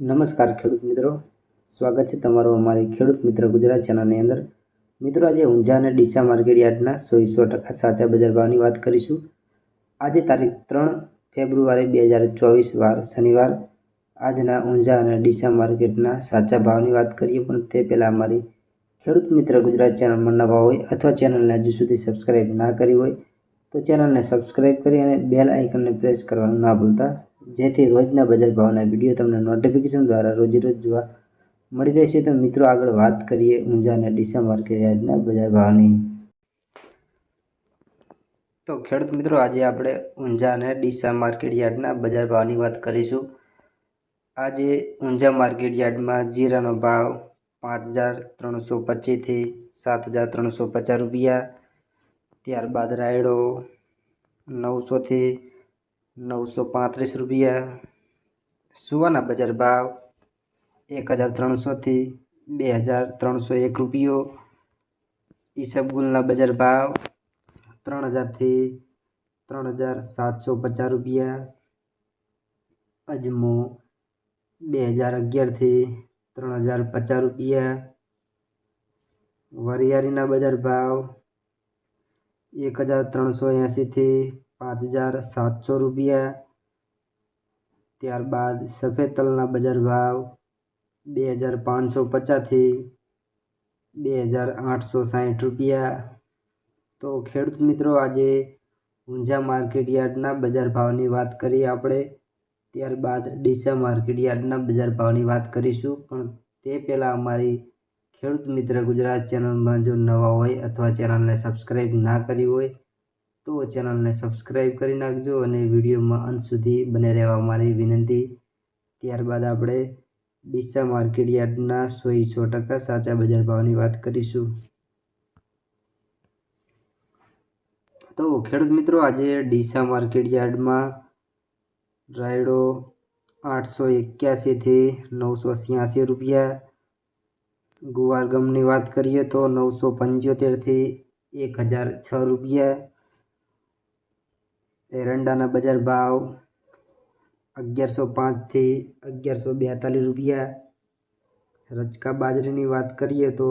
નમસ્કાર ખેડૂત મિત્રો. સ્વાગત છે તમારું અમારી ખેડૂત મિત્ર ગુજરાત ચેનલની અંદર. મિત્રો, આજે ઊંઝા અને ડીસા માર્કેટ યાર્ડના સો ટકા સાચા બજાર ભાવની વાત કરીશું. આજે તારીખ ત્રણ ફેબ્રુઆરી બે હજાર ચોવીસ, વાર શનિવાર. આજના ઊંઝા અને ડીસા માર્કેટના સાચા ભાવની વાત કરીએ, પણ તે પહેલાં અમારી ખેડૂત મિત્ર ગુજરાત ચેનલમાં નવા હોય અથવા ચેનલને હજુ સુધી સબસ્ક્રાઈબ ના કરી હોય, તો ચેનલને સબસ્ક્રાઈબ કરી અને બેલ આઇકનને પ્રેસ કરવાનું ના ભૂલતા. જેથી રોજના બજાર ભાવના વીડિયો તમને નોટિફિકેશન દ્વારા રોજે જોવા મળી રહેશે. તો મિત્રો, આગળ વાત કરીએ ઊંઝા અને ડીસા માર્કેટ યાર્ડના બજાર ભાવની. તો ખેડૂત મિત્રો, આજે આપણે ઊંઝા અને ડીસા માર્કેટ યાર્ડના બજાર ભાવની વાત કરીશું. આજે ઊંઝા માર્કેટ યાર્ડમાં જીરાનો ભાવ પાંચ હજાર ત્રણસો પચીસથી સાત હજાર ત્રણસો પચાસ રૂપિયા. ત્યારબાદ રાયડો નવસોથી નવસો પાંત્રીસ રૂપિયા સુવાના બજાર ભાવ એક હજાર ત્રણસોથી બે હજાર ત્રણસો એક રૂપિયો ઈસબગુલના બજાર ભાવ ત્રણ હજારથી ત્રણ હજાર સાતસો પચાસ રૂપિયા અજમો બે હજાર અગિયારથી ત્રણ હજાર પચાસ રૂપિયા વરિયાળીના બજાર ભાવ એક હજાર ત્રણસો એંશીથી પાંચ હજાર સાતસો રૂપિયા. ત્યારબાદ સફેદ તલના બજાર ભાવ બે હજાર પાંચસો પચાસથી બે હજાર આઠસો સાહીઠ રૂપિયા. તો ખેડૂત મિત્રો, આજે ઊંઝા માર્કેટ યાર્ડના બજાર ભાવની વાત કરીએ આપણે. ત્યારબાદ ડીસા માર્કેટ યાર્ડના બજાર ભાવની વાત કરીશું. પણ તે પહેલાં અમારી ખેડૂત મિત્ર ગુજરાત ચેનલમાં જો નવા હોય અથવા ચેનલને સબસ્ક્રાઈબ ના કરી હોય તો ચેનલને સબસ્ક્રાઈબ કરી નાખજો અને વિડીયોમાં અંત સુધી બને રહેવા મારી વિનંતી. ત્યારબાદ આપણે ડીસા માર્કેટ યાર્ડના સોય સો ટકા સાચા બજાર ભાવની વાત કરીશું. તો ખેડૂત મિત્રો, આજે ડીસા માર્કેટ યાર્ડમાં રાયડો આઠસો એક્યાસીથી નવસો છ્યાસી રૂપિયા. ગુવારગમની વાત કરીએ તો નવસો પંચોતેરથી એક હજાર છ રૂપિયા. એરંડાના બજાર ભાવ અગિયારસો પાંચથી અગિયારસો બેતાલીસ રૂપિયા. રચકા બાજરીની વાત કરીએ તો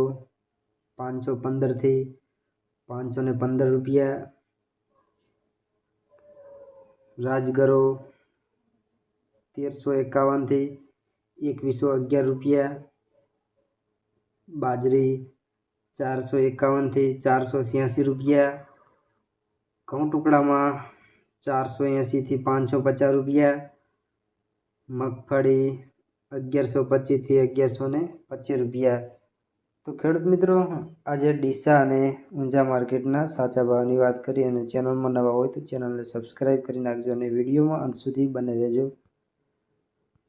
પાંચસો પંદરથી પાંચસો ને પંદર રૂપિયા. રાજગરો તેરસો એકાવનથી એકવીસો અગિયાર રૂપિયા. બાજરી ચારસો એકાવનથી ચારસો છ્યાસી રૂપિયા. ઘઉં ટુકડામાં ચારસો એંસીથી પાંચસો પચાસ રૂપિયા, મગફળી અગિયારસો પચીસથી અગિયારસો ને પચીસ રૂપિયા. તો ખેડૂત મિત્રો, આજે ડીસા અને ઊંઝા માર્કેટના સાચા ભાવની વાત કરી અને ચેનલમાં નવા હોય તો ચેનલને સબસ્ક્રાઈબ કરી નાખજો અને વિડીયોમાં અંત સુધી બને રહેજો.